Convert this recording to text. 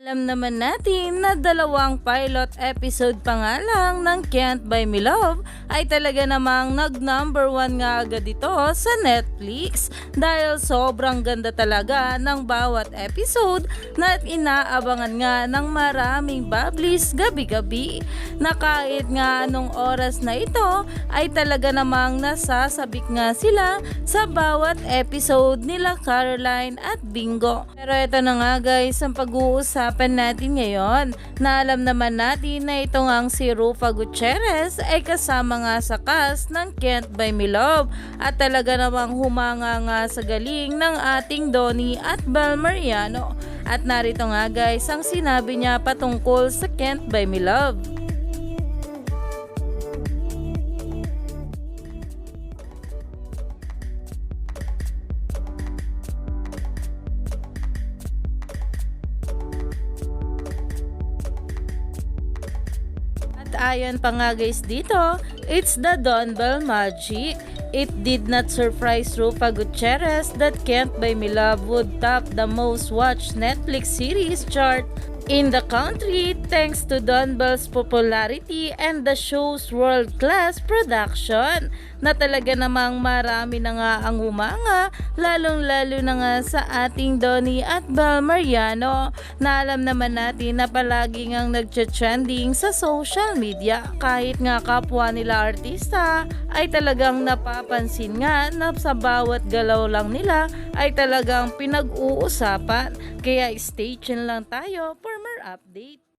Alam naman natin na dalawang pilot episode pa nga lang ng Can't Buy Me Love ay talaga namang nag number one nga agad ito sa Netflix dahil sobrang ganda talaga ng bawat episode na inaabangan nga ng maraming bablis gabi-gabi na kahit nga anong oras na ito ay talaga namang nasasabik nga sila sa bawat episode nila Caroline at Bingo. Pero ito na nga guys ang pag-uusapan natin ngayon. Na alam naman natin na ito nga si Rufa Gutierrez ay kasama nga sa cast ng Can't Buy Me Love. At talaga namang humanga nga sa galing ng ating Donnie at Bel Mariano. At narito nga guys ang sinabi niya patungkol sa Can't Buy Me ayon pa nga guys dito, it's the Don Bell magic. It did not surprise Rupa Gutierrez that Buy Me Love would top the most watched Netflix series chart in the country thanks to Don Bell's popularity and the show's world-class production. Na talaga namang marami na nga ang humanga lalong-lalo na nga sa ating Donnie at Bel Mariano. Na alam naman natin na palagi ngang nagcha-trending sa social media. Kahit nga kapwa nila artista ay talagang napapansin nga na sa bawat galaw lang nila ay talagang pinag-uusapan. Kaya stay lang tayo for more update